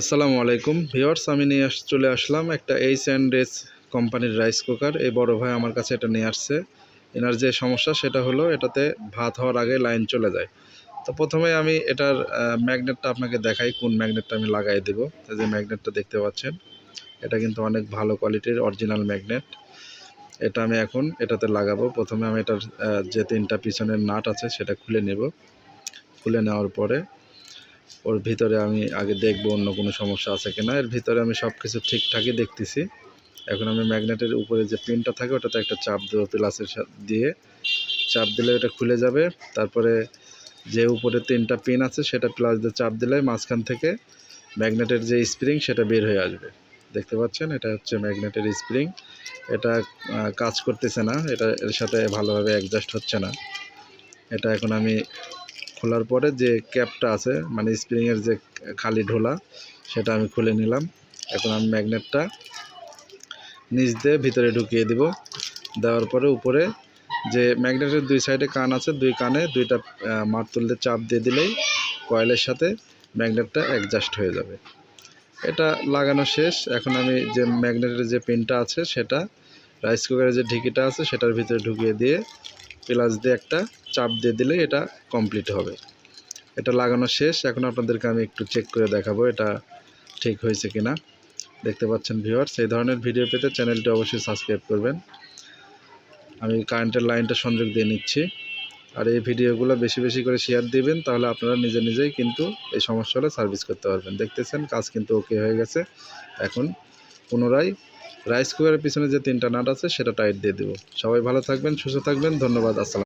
আসসালামু আলাইকুম। ভিওয়ার্স আমি নিয়ে আস চলে আসলাম একটা এইচ অ্যান্ড এস কোম্পানির রাইস কুকার। এই বড় ভাই আমার কাছে এটা নিয়ে আসছে। এনার যে সমস্যা, সেটা হলো এটাতে ভাত হওয়ার আগে লাইন চলে যায়। তো প্রথমে আমি এটার ম্যাগনেটটা আপনাকে দেখাই, কোন ম্যাগনেটটা আমি লাগাই দেব। যে ম্যাগনেটটা দেখতে পাচ্ছেন, এটা কিন্তু অনেক ভালো কোয়ালিটির অরিজিনাল ম্যাগনেট। এটা আমি এখন এটাতে লাগাবো। প্রথমে আমি এটার যে তিনটা পিছনের নাট আছে, সেটা খুলে নেব। খুলে নেওয়ার পরে ওর ভিতরে আমি আগে দেখব অন্য কোনো সমস্যা আছে কিনা। এর ভিতরে আমি সব কিছু ঠিকঠাকই দেখতেছি। এখন আমি ম্যাগনেটের উপরে যে পিনটা থাকে, ওটাতে একটা চাপ দেবো প্লাসের দিয়ে। চাপ দিলে ওটা খুলে যাবে। তারপরে যে উপরে তিনটা পিন আছে, সেটা প্লাস দিয়ে চাপ দিলে মাঝখান থেকে ম্যাগনেটের যে স্প্রিং সেটা বের হয়ে আসবে। দেখতে পাচ্ছেন? এটা হচ্ছে ম্যাগনেটের স্প্রিং এটা কাজ করতেছে না। এটা, এর সাথে ভালোভাবে অ্যাডজাস্ট হচ্ছে না। এটা এখন আমি খোলার পরে যে ক্যাপটা আছে মানে স্প্রিংয়ের যে খালি ঢোলা সেটা আমি খুলে নিলাম। এখন আমি ম্যাগনেটটা নিচ দিয়ে ভিতরে ঢুকিয়ে দিব। দেওয়ার পরে উপরে যে ম্যাগনেটের দুই সাইডে কান আছে দুই কানে দুইটা আহ, মারতুল দিয়ে চাপ দিয়ে দিলেই কয়েলের সাথে ম্যাগনেটটা অ্যাডজাস্ট হয়ে যাবে। এটা লাগানো শেষ। এখন আমি যে ম্যাগনেটের যে পিনটা আছে সেটা রাইস কুকারের যে ঢিকিটা আছে সেটার ভিতরে ঢুকিয়ে দিয়ে প্লাস দিয়ে একটা চাপ দিয়ে দিলে এটা কমপ্লিট হবে। এটা লাগানো শেষ। এখন আপনাদেরকে আমি একটু চেক করে দেখাবো এটা ঠিক হয়েছে কিনা। দেখতে পাচ্ছেন ভিউয়ার্স এই ধরনের ভিডিও পেতে চ্যানেলটি অবশ্যই সাবস্ক্রাইব করবেন। আমি কারেন্টের লাইনটা সংযোগ দিয়ে নিচ্ছি। আর এই ভিডিওগুলো বেশি বেশি করে শেয়ার দিবেন, তাহলে আপনারা নিজে নিজেই কিন্তু এই সমস্যাটা সার্ভিস করতে পারবেন। দেখতেছেন, কাজ কিন্তু ওকে হয়ে গেছে। এখন পুনরায় রাইস কুকারের পিছনে যে তিনটা নাট আছে, সেটা টাইট দিয়ে দেবো। সবাই ভালো থাকবেন, সুস্থ থাকবেন, ধন্যবাদ, আসসালাম